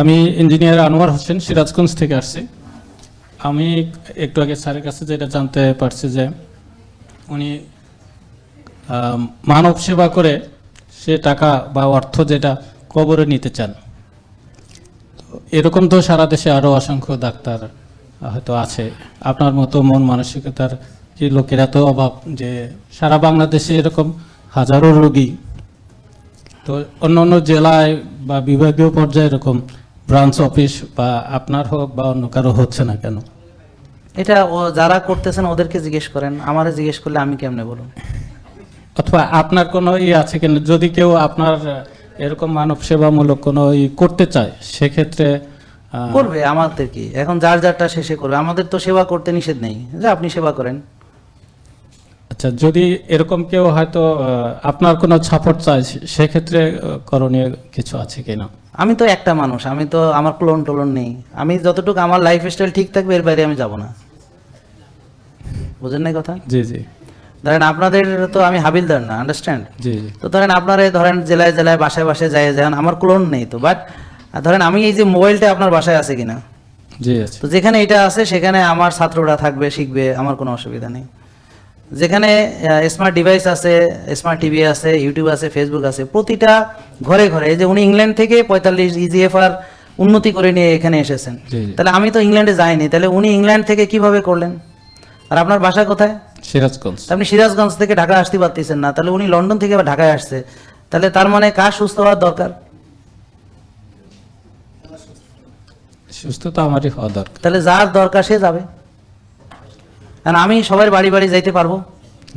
আমি ইঞ্জিনিয়ার আনোয়ার হোসেন, সিরাজগঞ্জ থেকে আসছি। আমি একটু আগে স্যারের কাছে যেটা জানতে পারছি যে উনি মানব সেবা করে সে টাকা বা অর্থ যেটা কবরে নিতে চান। এরকম তো সারা দেশে আরও অসংখ্য ডাক্তার হয়তো আছে। আপনার মতো মন মানসিকতার যে লোকেরা তো অভাব যে সারা বাংলাদেশে এরকম হাজারো রোগী। তো অন্য অন্য জেলায় বা বিভাগীয় পর্যায়ে এরকম ব্রাঞ্চ অফিস বা আপনার হোক বা অন্য কারও হচ্ছে না কেন? এটা ও যারা করতেছেন ওদেরকে জিজ্ঞেস করেন আমারে জিজ্ঞেস করলে আমি কেমনে বলুন অথবা আপনার কোনো ই আছে কিনা? যদি কেউ আপনার এরকম মানব সেবামূলক কোনো ই করতে চায় সেক্ষেত্রে আহ, করবে আমাদের কি? এখন যার যারটা শেষে করবে। আমাদের তো সেবা করতে নিষেধ নেই। যে আপনি সেবা করেন। আচ্ছা যদি এরকম কেউ হয়তো আহ, আপনার কোনো সাপোর্ট চায় সে- সেক্ষেত্রে আহ, করণীয় কিছু আছে কিনা? আমি তো একটা মানুষ আমি তো আমার ক্লোন টোলন নেই। আমি যতটুকু আমার লাইফ স্টাইল ঠিক থাকবে এর বাইরে আমি যাব না। বুঝেন না কথা? জি জি। ধরেন আপনাদের তো আমি হাবিলদার না আন্ডারস্ট্যান্ড জি জি। তো ধরেন আপনারা ধরেন জেলায় জেলায় বাসায় বাসায় যায় যান আমার ক্লোন নেই তো বাট ধরেন আমি এই যে মোবাইলটা আপনার বাসায় আছে কিনা? জি আছে। তো যেখানে এটা আছে সেখানে আমার ছাত্ররা থাকবে শিখবে আমার কোনো অসুবিধা নেই। যেখানে স্মার্ট ডিভাইস আছে স্মার্ট টিভি আছে ইউটিউব আছে ফেসবুক আছে প্রতিটা ঘরে ঘরে এই যে উনি ইংল্যান্ড থেকে পঁয়তাল্লিশ ইজিএফআর উন্নতি করে নিয়ে এখানে এসেছেন। তাহলে আমি তো ইংল্যান্ডে যাইনি তাহলে উনি ইংল্যান্ড থেকে কীভাবে করলেন? আর আপনার বাসা কোথায়? সিরাজগঞ্জ। আপনি সিরাজগঞ্জ থেকে ঢাকা আসতে পারতেছেন না তাহলে উনি লন্ডন থেকে ঢাকায় আসছে। তাহলে তার মানে কার সুস্থ হওয়ার দরকার? সুস্থ তো আমারই হওয়া দরকার। তাহলে যার দরকার সে যাবে। আর আমি সবার বাড়ি বাড়ি যাইতে পারব?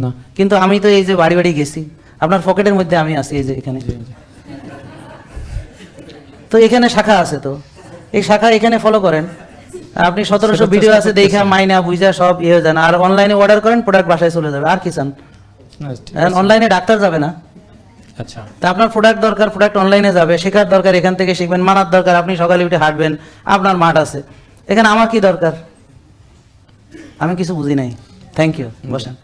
না। কিন্তু আমি তো এই যে বাড়ি বাড়ি গেছি আপনার পকেটের মধ্যে আমি আছি এই যে এখানে। তো এখানে শাখা আছে তো? এই শাখা এখানে ফলো করেন। আপনি সতেরোশো ভিডিও আছে দেখা মাইনা বুঝা সব ইয়ে হয়ে যান। আর অনলাইনে অর্ডার করেন প্রোডাক্ট বাসায় চলে যাবে। আর কি চান? অনলাইনে ডাক্তার যাবে না। আচ্ছা। তা আপনার প্রোডাক্ট দরকার প্রোডাক্ট অনলাইনে যাবে শেখার দরকার এখান থেকে শিখবেন মানার দরকার আপনি সকালে উঠে হাঁটবেন আপনার মাঠ আছে। এখানে আমার কি দরকার? আমি কিছু বুঝি নাই। থ্যাংক ইউ বসেন।